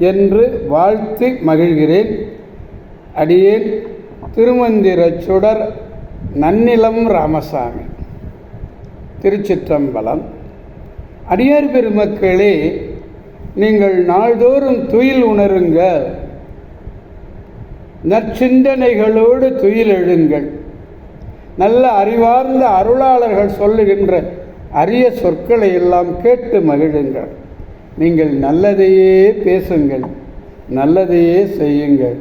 என்று வாழ்த்து மகிழ்கிறேன். அடியேன் திருமந்திர சுடர் நன்னிலம் ராமசாமி. திருச்சிற்றம்பலம். அடியார் பெருமக்களே நீங்கள் நாள்தோறும் துயில் உணருங்கள். நற்சிந்தனைகளோடு துயில் எழுங்கள். நல்ல அறிவார்ந்த அருளாளர்கள் சொல்லுகின்ற அரிய சொற்களை எல்லாம் கேட்டு மகிழுங்கள். நீங்கள் நல்லதையே பேசுங்கள் நல்லதையே செய்யுங்கள்.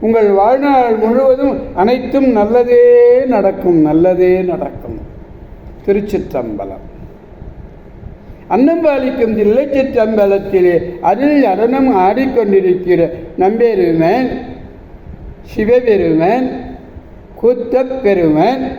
உங்கள் வாழ்நாள் முழுவதும் அனைத்தும் நல்லதே நடக்கும் நல்லதே நடக்கும். திருச்சிற்றம்பலம். அன்னம்பாலிக்கும் தில்லைச்சிற்றம்பலத்திலே அருள் அரணம் ஆடிக்கொண்டிருக்கிற நம்பெருமன் சிவபெருமன் கூத்தப் பெருமன்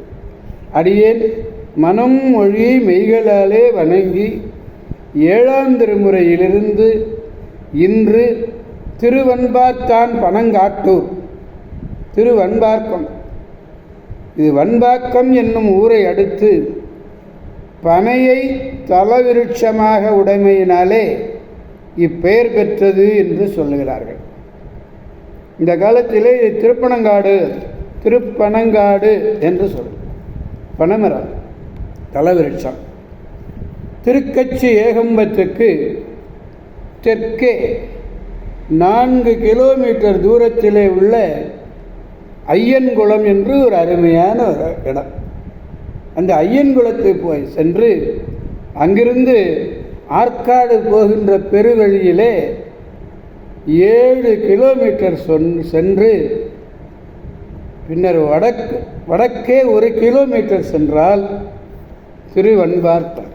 அடியேன் மனம் மொழி மெய்களாலே வணங்கி ஏழாம் திருமுறையிலிருந்து இன்று திருவன்பார்த்தான் பனங்காட்டூர். திருவன்பார்க்கம். இது வன்பாக்கம் என்னும் ஊரை அடுத்து பனையை தலவிருட்சமாக உடைமையினாலே இப்பெயர் பெற்றது என்று சொல்லுகிறார்கள். இந்த காலத்திலே இது திருப்பனங்காடு திருப்பனங்காடு என்று சொல்லும். பனமரம் தலவிருட்சம் திருக்கச்சி ஏகம்பத்துக்கு தெற்கே நான்கு கிலோமீட்டர் தூரத்திலே உள்ள ஐயன்குளம் என்று ஒரு அருமையான ஒரு இடம். அந்த ஐயன்குளத்தை போய் சென்று அங்கிருந்து ஆற்காடு போகின்ற பெருவழியிலே ஏழு கிலோமீட்டர் சொன் சென்று பின்னர் வடக்கு வடக்கே ஒரு கிலோமீட்டர் சென்றால் திருவன்பார்த்தான்.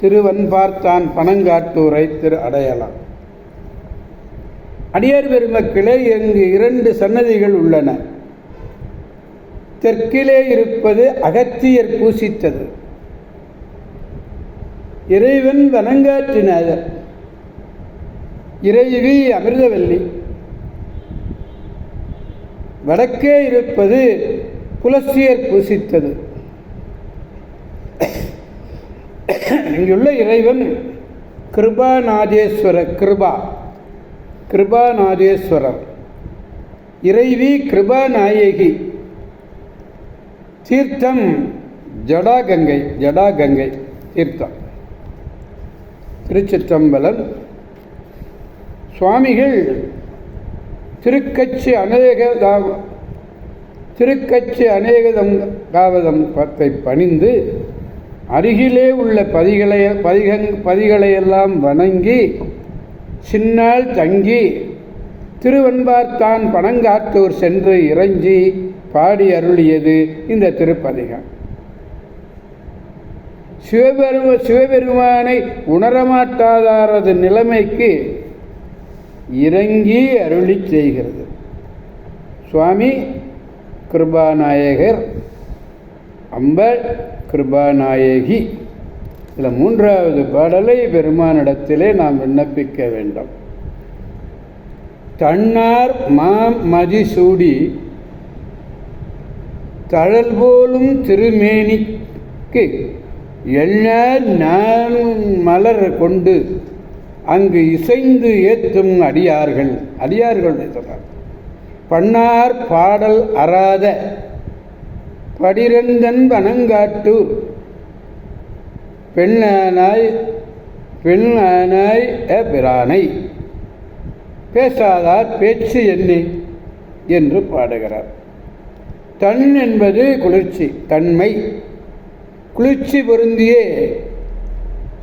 திருவன்பார்த்தான் பனங்காட்டூரை திரு அடையலாம். அடியார் பெருமக்களே இங்கு இரண்டு சன்னதிகள் உள்ளன. தெற்கிலே இருப்பது அகத்தியர் பூசித்தது. இறைவன் வனங்காற்றினாதர் இறைவி அமிர்தவல்லி. வடக்கே இருப்பது புலசியர் பூசித்தது. இங்குள்ள இறைவன் கிருபாநாதேஸ்வர கிருபா கிருபாநாதேஸ்வரர். இறைவி கிருபாநாயகி தீர்த்தம் ஜடாகங்கை ஜடாகங்கை தீர்த்தம். திருச்சிற்றம்பலம். சுவாமிகள் திருக்கட்சி அநேக திருக்கட்சி அநேகதம் காவதம் பத்தை பணிந்து அருகிலே உள்ள பதிகளை பதிகங் பதிகளையெல்லாம் வணங்கி சின்னால் தங்கி திருவன்பார்த்தான் பணங்காத்தூர் சென்று இறைஞ்சி பாடி அருளியது இந்த திருப்பதிகம். சிவபெரும சிவபெருமானை உணரமாட்டாதாரது நிலைமைக்கு இறங்கி அருளி செய்கிறது. சுவாமி கிருபாநாயகர் அம்பர் கிருபாநாயகி. இதில் மூன்றாவது பாடலை பெருமானிடத்திலே நாம் விண்ணப்பிக்க வேண்டும். தன்னார் மாம் மதிசூடி தழல் போலும் திருமேனிக்கு எல்லா நான் மலர் கொண்டு அங்கு இசைந்து ஏற்றும் அடியார்கள். அடியார்கள் சொல்கிறார் பண்ணார் பாடல் அறாத படிரந்தன் வனங்காட்டூர் பெண்ணானாய் பெண்ணானாய் பிரானை பேசாதார் பேச்சு என்னை என்று பாடுகிறார். தன் என்பது குளிர்ச்சி தன்மை. குளிர்ச்சி பொருந்திய.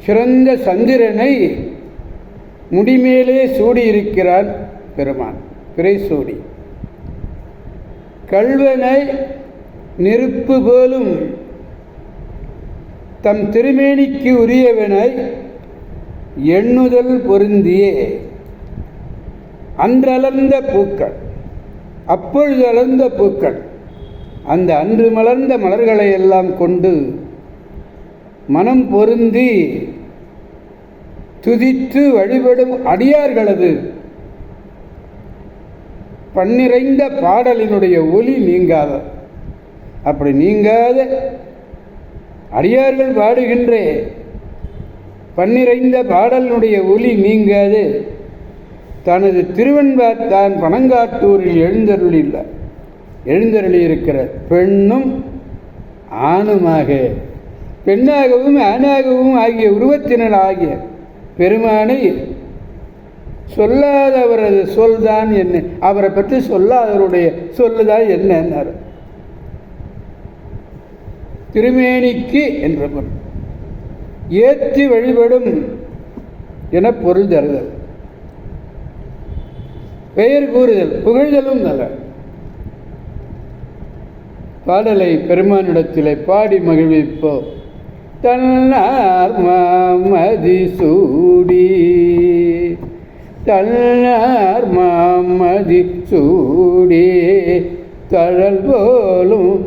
சிறந்த சந்திரனை முடிமேலே சூடியிருக்கிறான் பெருமான். பிறை சூடி. கல்வனை நெருப்பு போலும் தம் திருமேனிக்கு உரியவனை எண்ணுதல் பொருந்தியே. அன்றளர்ந்த பூக்கள் அப்பொழுது அளர்ந்த பூக்கள் அந்த அன்று மலர்ந்த மலர்களை எல்லாம் கொண்டு மனம் பொருந்தி துதித்து வழிபடும் அடியார்களது. பன்னிறைந்த பாடலினுடைய ஒலி நீங்காத. அப்படி நீங்காத அடியார்கள் பாடுகின்ற. பன்னிறைந்த பாடலினுடைய ஒலி நீங்காது. தனது திருவெண்பாத்தான் பனங்காட்டூரில் எழுந்தருளில்லை. எழுந்தருளி இருக்கிற பெண்ணும் ஆணுமாக. பெண்ணாகவும் ஆணாகவும் ஆகிய உருவத்தினர் ஆகிய பெருமானை சொல்லாதவரது சொல்தான் என்ன? அவரை பற்றி சொல்லாதவருடைய சொல்லுதான் என்னன்னார். திருமேனிக்கு என்ற பொருள். ஏற்றி வழிபடும் என பொருள் தருதல். பெயர் கூறுதல் புகழ்தலும் நல்ல. பாடலை பெருமானிடத்திலே பாடி மகிழ்விப்போம். தன்னார் மாமதி சூடி தன்னார் மாமதி சூடி தழல் போலும்